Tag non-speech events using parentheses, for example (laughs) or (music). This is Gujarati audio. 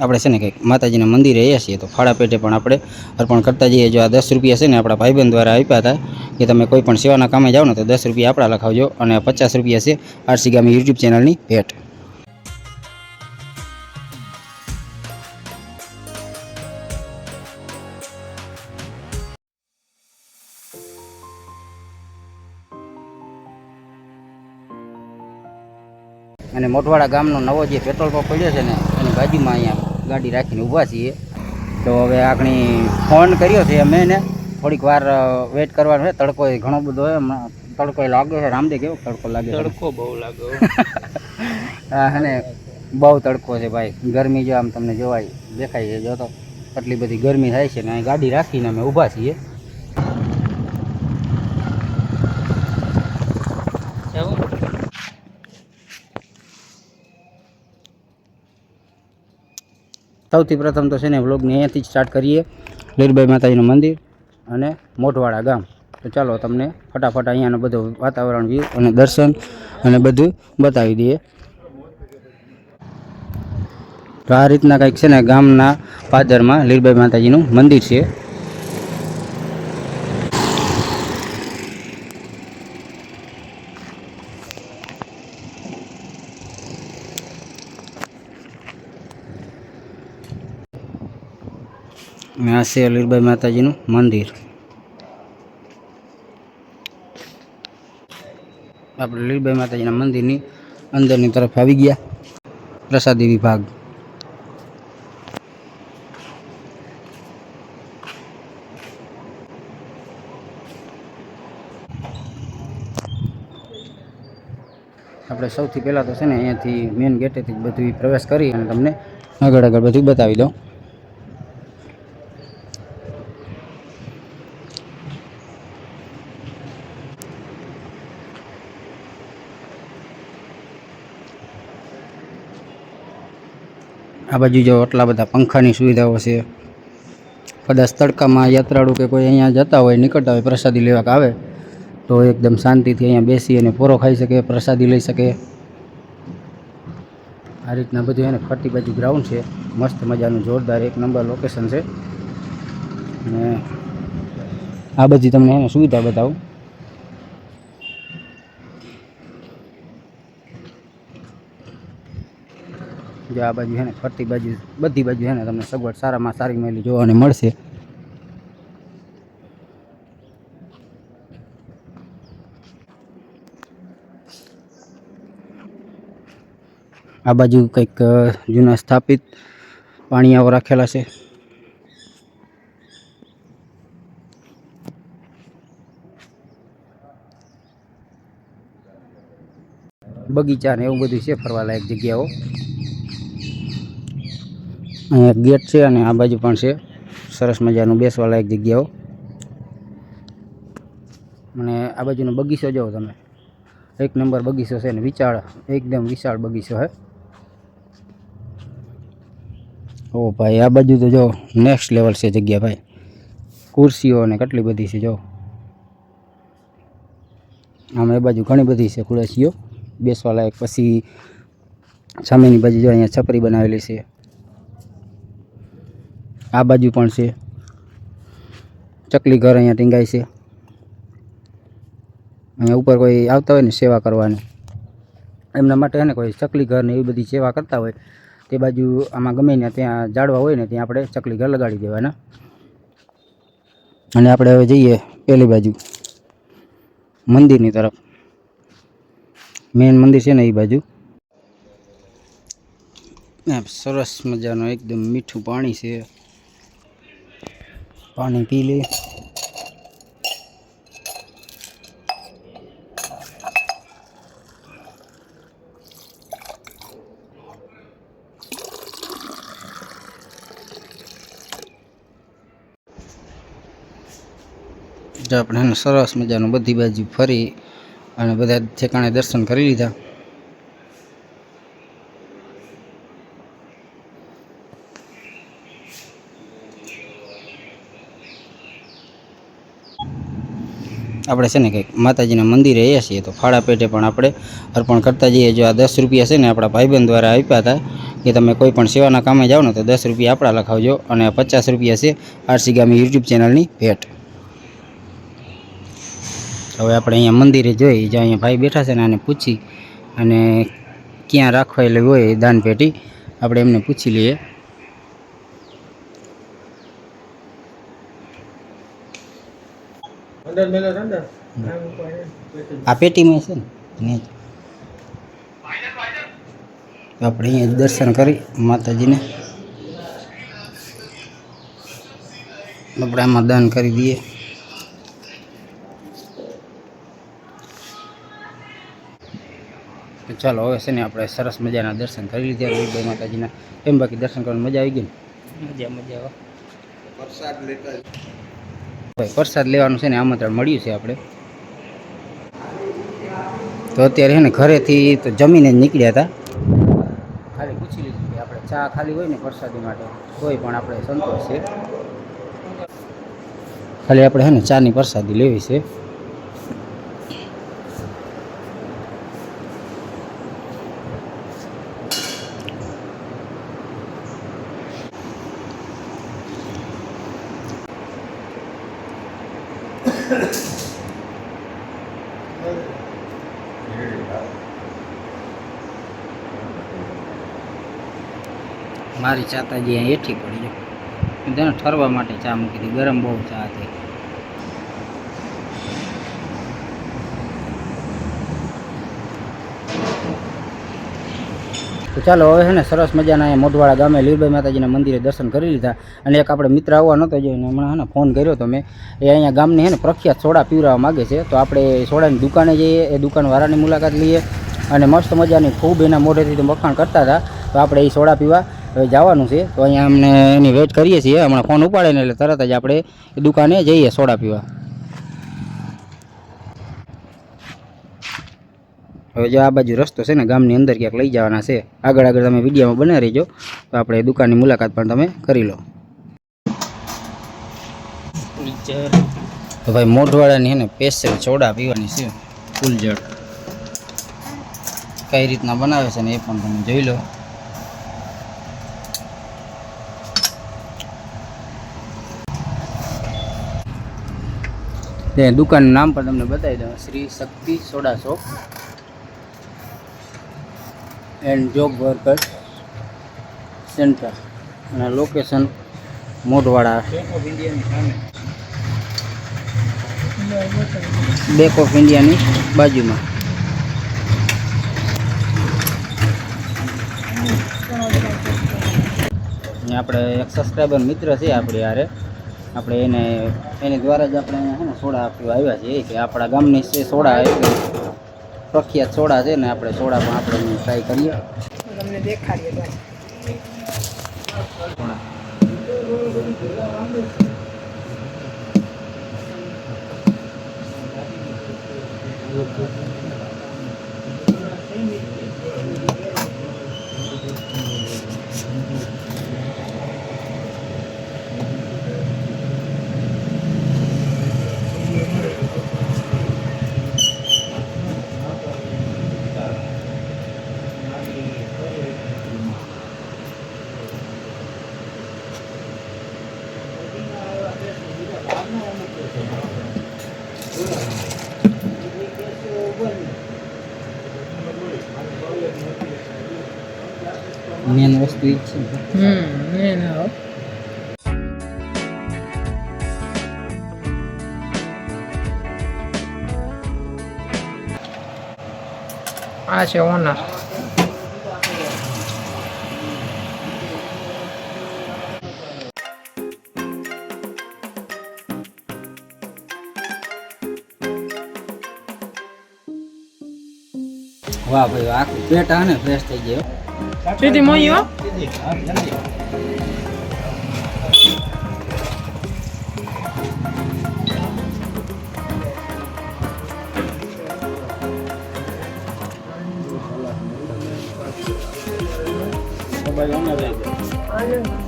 આપણે છે ને કંઈક માતાજીના મંદિરે આવ્યા છીએ તો ફાળા પેટે પણ આપણે અર્પણ કરતા જઈએ. જો આ દસ રૂપિયા છે ને આપણા ભાઈબંધ દ્વારા આપ્યા હતા કે તમે કોઈ પણ સેવાના કામે જાઓ ને તો દસ રૂપિયા આપણા લખાવજો અને પચાસ રૂપિયા છે આરસી ગામી યુટ્યુબ ચેનલની ભેટ. અને મોટવાડા ગામનો નવો જે પેટ્રોલ પંપ પડ્યો છે ને એની બાજુમાં અહીંયા ગાડી રાખીને ઊભા છીએ. તો હવે આપણી ફોન કર્યો છે અમે ને થોડીક વાર વેઇટ કરવાનો છે. તડકો ઘણો બધો તડકો લાગ્યો લાગે છે. રામદેવ કેવો તડકો લાગે તડકો બહુ લાગ્યો. (laughs) હા અને બહુ તડકો છે ભાઈ. ગરમી જો આમ તમને જોવાય દેખાય છે જો તો. આટલી બધી ગરમી થાય છે ને અહીં ગાડી રાખીને અમે ઊભા છીએ. સૌથી પ્રથમ તો છે ને વ્લોગને અહીંયાથી જ સ્ટાર્ટ કરીએ. લીરબાઈ માતાજીનું મંદિર અને મોટવાડા ગામ. તો ચાલો તમને ફટાફટ અહીંયાનું બધું વાતાવરણ વ્યૂ અને દર્શન અને બધું બતાવી દઈએ. તો આ રીતના કંઈક છે ને ગામના પાદરમાં લીરબાઈ માતાજીનું મંદિર છે. આ છે લીરબાઈ માતાજીનું મંદિર. આપણે લીલબાઈ માતાજીના મંદિરની અંદરની તરફ આવી ગયા. પ્રસાદી વિભાગ. આપણે સૌથી પહેલાં તો છે ને અહીંયાથી મેઇન ગેટેથી જ બધું પ્રવેશ કરી અને તમને આગળ આગળ બધું બતાવી દઉં. આ બાજુ જો આટલા બધા પંખાની સુવિધાઓ છે. કદાચ તડકામાં યાત્રાળુ કે કોઈ અહીંયા જતા હોય, નીકળતા હોય, પ્રસાદી લેવા આવે, તો એકદમ શાંતિથી અહીંયા બેસી અને પોરો ખાઈ શકે, પ્રસાદી લઈ શકે. આ રીતના બધું એને ફરતી બાજુ ગ્રાઉન્ડ છે. મસ્ત મજાનું જોરદાર એક નંબર લોકેશન છે. અને આ બધી તમને એને સુવિધા બતાવું. જો આ બાજુ છે ફરતી બાજુ, બધી બાજુ છે તમને સગવડ સારામાં સારી મળી જોવાને મળશે. આ બાજુ કંઈક જૂના સ્થાપિત પાણીયાઓ રાખેલા છે. બગીચા ને એવું બધું છે ફરવાલાયક જગ્યાઓ. અહીંયા ગેટ છે અને આ બાજુ પણ છે. સરસ મજાનું બેસવાલાયક જગ્યાઓ. અને આ બાજુનો બગીચો જાઓ તમે. એક નંબર બગીચો છે ને વિશાળ, એકદમ વિશાળ બગીચો છે ઓ ભાઈ, આ બાજુ તો જો નેક્સ્ટ લેવલ છે જગ્યા ભાઈ. ખુરશીઓ ને કેટલી બધી છે જો. આમ એ બાજુ ઘણી બધી છે ખુરશીઓ. બેસવા લાયક પછી સામેની બાજુ જો અહીંયા છપરી બનાવેલી છે. આ બાજુ પણ છે. ચકલી ઘર અહીંયા ટીંગાય છે. અહીંયા ઉપર કોઈ આવતા હોય ને સેવા કરવાની. એમના માટે ને કોઈ ચકલી ઘર ને એવી બધી સેવા કરતા હોય. તે બાજુ આમાં ગમે ને ત્યાં ઝાડવા હોય ને ત્યાં આપણે ચકલી ઘર લગાડી દેવાના. અને આપણે હવે જઈએ પેલી બાજુ. મંદિરની તરફ. મેઇન મંદિર છે ને એ બાજુ. સરસ મજાનું એકદમ મીઠું પાણી છે. પાણી પી લે આપણે એને સરસ મજાનું બધી બાજુ ફરી અને બધા ઠેકાણે દર્શન કરી લીધા. આપણે છે ને કંઈક માતાજીના મંદિરે આવ્યા છીએ તો ફાળા પેટે પણ આપણે અર્પણ કરતા જઈએ. જો આ દસ રૂપિયા છે ને આપણા ભાઈબંધ દ્વારા આપ્યા હતા કે તમે કોઈ પણ સેવાના કામે જાઓ ને તો દસ રૂપિયા આપણા લખાવજો અને પચાસ રૂપિયા છે આરસી ગામી યુટ્યુબ ચેનલની ભેટ. હવે આપણે અહીંયા મંદિરે જોઈ, જ્યાં અહીંયા ભાઈ બેઠા છે ને આને પૂછી અને ક્યાં રાખવાયેલી હોય દાન પેટી આપણે એમને પૂછી લઈએ. આ પેટીમાં છે ને આપણે અહીંયા દર્શન કરી માતાજીને. આપણે આમાં દાન કરી દઈએ. ચાલો હવે છે ને આપણે સરસ મજાના દર્શન કરી લીધા વીરભાઈ માતાજીના. એમ બાકી દર્શન કરવાની મજા આવી ગઈ ને? મજા મજા આવે ભાઈ પ્રસાદ લેવાનું છે ને આમંત્રણ મળ્યું છે આપણે. તો અત્યારે છે ને ઘરેથી તો જમીને જ નીકળ્યા હતા. ખાલી પૂછી લીધું કે આપણે ચા ખાલી હોય ને પ્રસાદી માટે કોઈ પણ આપણે સંતોષ છે. ખાલી આપણે છે ને ચાની પ્રસાદી લેવી છે. મારી ચાતાજી અહીંયા એઠી પડી જો તેને ઠરવા માટે ચા મૂકી હતી. ગરમ બહુ ચા હતી. તો ચાલો હવે છે ને સરસ મજાના અહીંયા મોઢવાડા ગામે લીરબાઈ માતાજીના મંદિરે દર્શન કરી લીધા. અને એક આપણે મિત્ર આવવા નહોતો જોઈએ હમણાં છે ને ફોન કર્યો તો મેં. એ અહીંયા ગામની છે ને પ્રખ્યાત સોડા પીવરાવા માગે છે. તો આપણે સોડાની દુકાને જઈએ, એ દુકાનવાળાની મુલાકાત લઈએ. અને મસ્ત મજાની ખૂબ એના મોઢેથી તો વખાણ કરતા હતા. તો આપણે એ સોડા પીવા હવે જવાનું છે. તો અહીંયા અમને એની વેઇટ કરીએ છીએ. હમણાં ફોન ઉપાડે ને એટલે તરત જ આપણે એ દુકાને જઈએ સોડા પીવા. હવે જો આ બાજુ રસ્તો છે ને ગામની અંદર ક્યાંક લઈ જવાના છે આગળ આગળ તમે વિડીયોમાં બના રહેજો તો આપણે દુકાનની મુલાકાત પણ તમે કરી લો. તો ભાઈ મોઢવાડાની છે ને સ્પેશિયલ સોડા પીવાની છે ફૂલજળ કઈ રીતના બનાવે છે ને એ પણ તમે જોઈ લો. દુકાનનું નામ પણ તમને બતાવી દઉં Shri Shakti soda shop. And job workers centre અને લોકેશન મોઢવાડા. બેક ઓફ ઇન્ડિયાની બાજુમાં. આપણે એક સબસ્ક્રાઈબર મિત્ર છે આપણી યારે આપણે એને, એની દ્વારા જ આપણે સોડા આપવા આવ્યા છીએ. કે આપણા ગામની છે સોડા પ્રખ્યાત સોડા છે ને આપણે સોડા પણ આપણે ટ્રાય કરીએ. તમને દેખાડીએ Thank મેન વસ્તુ એ જ છે ને. હમ એ ના હો આ છે ઓનર વાહ ભાઈ આખું પેટ આ ને ફ્રેશ થઈ ગયો સીધી મોઈ હો ભાઈ